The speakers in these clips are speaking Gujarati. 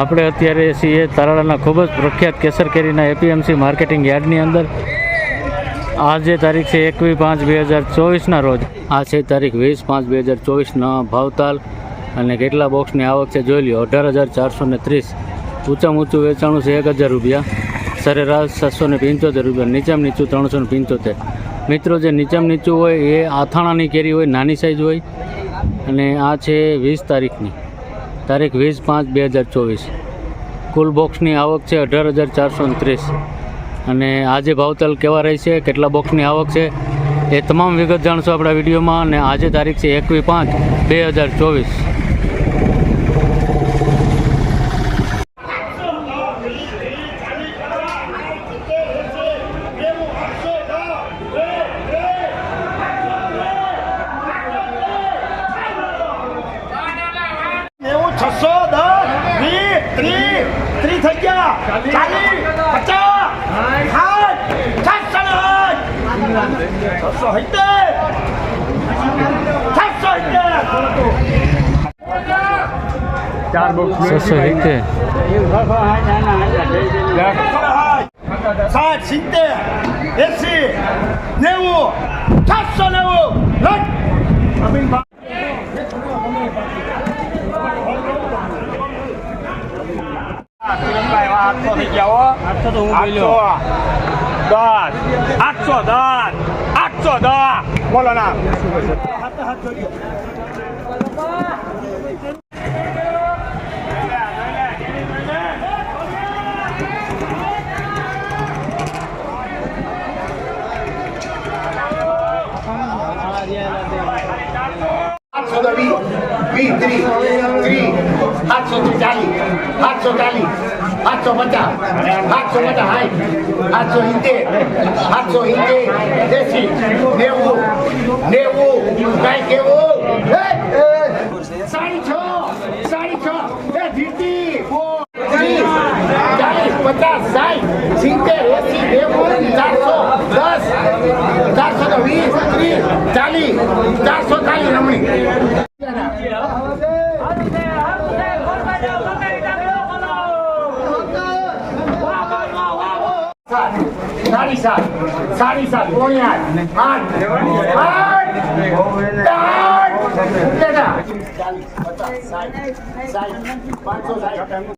આપણે અત્યારે છીએ તારાળાના ખૂબ જ પ્રખ્યાત કેસર કેરીના એપીએમસી માર્કેટિંગ યાર્ડની અંદર. આજે તારીખ છે એકવીસ પાંચ બે હજાર ચોવીસના રોજ. આ છે તારીખ વીસ પાંચ બે હજાર ચોવીસના ભાવતાલ અને કેટલા બોક્સની આવક છે જોઈ લ્યો, અઢાર હજાર ચારસો ને ત્રીસ. ઊંચામાં ઊંચું વેચાણું છે એક હજાર રૂપિયા. સરેરાશ સાતસો ને પંચોતેર રૂપિયા, નીચામાં નીચું ત્રણસો ને પંચોતેર. મિત્રો, જે નીચામાં નીચું હોય એ આથાણાની કેરી હોય, નાની સાઇઝ હોય. અને આ છે વીસ તારીખની. તારીખ વીસ પાંચ બે હજાર ચોવીસ. કુલ બોક્સની આવક છે અઢાર હજાર ચારસો ત્રીસ અને આજે ભાવતાલ કેવા રહી છે કેટલા બોક્સની આવક છે, એ તમામ વિગત જાણશો આપણા વિડીયોમાં. અને આજે તારીખ છે એકવીસ પાંચ બે હજાર ચોવીસ નેવું છસો દસ વીસ ત્રીસ ત્રીસ થઈ ગયા ચાલીસ પચાસ સાઠ સાતસો ને આઠ છસો સિત્તેર સાતસો સિત્તેર ચાર બોક્સ છસો સિત્તેર સાઠ સિત્તેર એસી નેવું સાતસો નેવું લટ આઠસો થઈ ગયા હો આઠસો તો હું આઠસો દસ આઠસો દસ આઠસો દસ બોલો ના આઠસો વીસ ત્રીસ ત્રીસ આઠસો ચાલીસ આઠસો ચાલીસ આઠસો પચાસ આઠસો પચાસ સાઠ આઠસો સિત્તેર આઠસો સિત્તેર એસી નેવું નેવું, કાંઈ કેવું? સાડી છ સાડી છ. એ ત્રીસ ચાલીસ, પચાસ, સાઠ, સિત્તેર, એસી, નેવું, ચારસો, દસ, ચારસો વીસ, ત્રીસ, ચાલીસ, ચારસો ચાલીસ રમણી. સાડી સાત સાડી સાત પોણી આઠ આઠ આઠ? ચાલીસ પચાસ સાઠ સાઠ પાંચસો સાઠ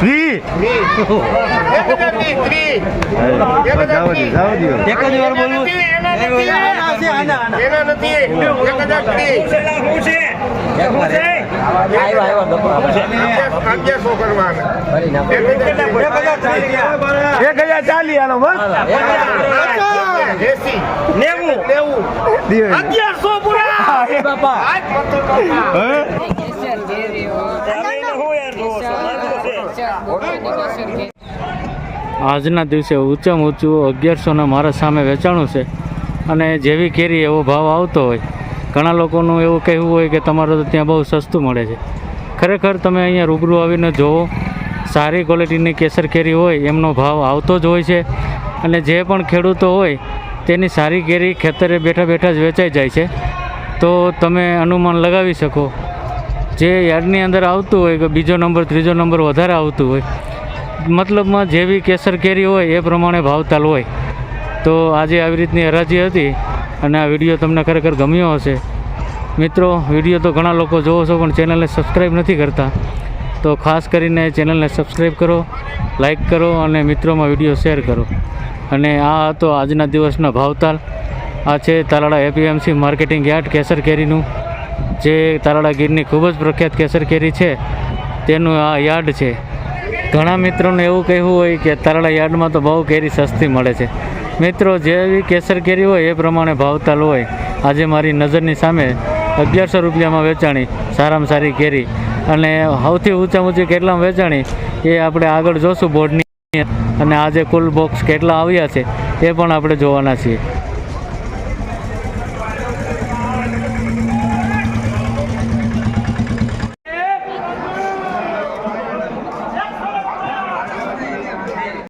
ત્રીસ એક જ વાર બોલવું એના નથી એના નથી એક હજાર ચાલી આનો બસ. નેવું. નેવું. અગિયારસો પૂરા. બાપા આજના દિવસે ઊંચામાં ઊંચું અગિયારસોના મારા સામે વેચાણું છે. અને જેવી કેરી એવો ભાવ આવતો હોય. ઘણા લોકોનું એવું કહેવું હોય કે તમારે તો ત્યાં બહુ સસ્તું મળે છે. ખરેખર તમે અહીંયા રૂબરૂ આવીને જોવો. સારી ક્વોલિટીની કેસર કેરી હોય, એમનો ભાવ આવતો જ હોય છે. અને જે પણ ખેડૂતો હોય, તેની સારી કેરી ખેતરે બેઠા બેઠા જ વેચાઈ જાય છે. તો તમે અનુમાન લગાવી શકો. જે યાર્ડની અંદર આવતું હોય કે બીજો નંબર, ત્રીજો નંબર વધારે આવતું હોય, મતલબમાં જેવી કેસર કેરી હોય એ પ્રમાણે ભાવતાલ હોય. તો આજે આવી રીતની હરાજી હતી અને આ વીડિયો તમને ખરેખર ગમ્યો હશે. મિત્રો, વીડિયો તો ઘણા લોકો જોવો છો, પણ ચેનલને સબસ્ક્રાઈબ નથી કરતા. તો ખાસ કરીને ચેનલને સબસ્ક્રાઈબ કરો લાઈક કરો અને મિત્રોમાં વીડિયો શેર કરો. અને આ હતો આજના દિવસના ભાવતાલ. આ છે Talala APMC marketing yard Kesar કેરીનું. જે તારાળા ગીરની ખૂબ જ પ્રખ્યાત કેસર કેરી છે, તેનું આ યાર્ડ છે. ઘણા મિત્રોને એવું કહેવું હોય કે તારાળા યાર્ડમાં તો બહુ કેરી સસ્તી મળે છે. મિત્રો, જેવી કેસર કેરી હોય એ પ્રમાણે ભાવતાલ હોય. આજે મારી નજરની સામે અગિયારસો રૂપિયામાં વેચાણી સારામાં સારી કેરી અને સૌથી ઊંચા ઊંચી કેટલામાં વેચાણી એ આપણે આગળ જોશું બોર્ડની. અને આજે કુલ બોક્સ કેટલા આવ્યા છે એ પણ આપણે જોવાના છીએ.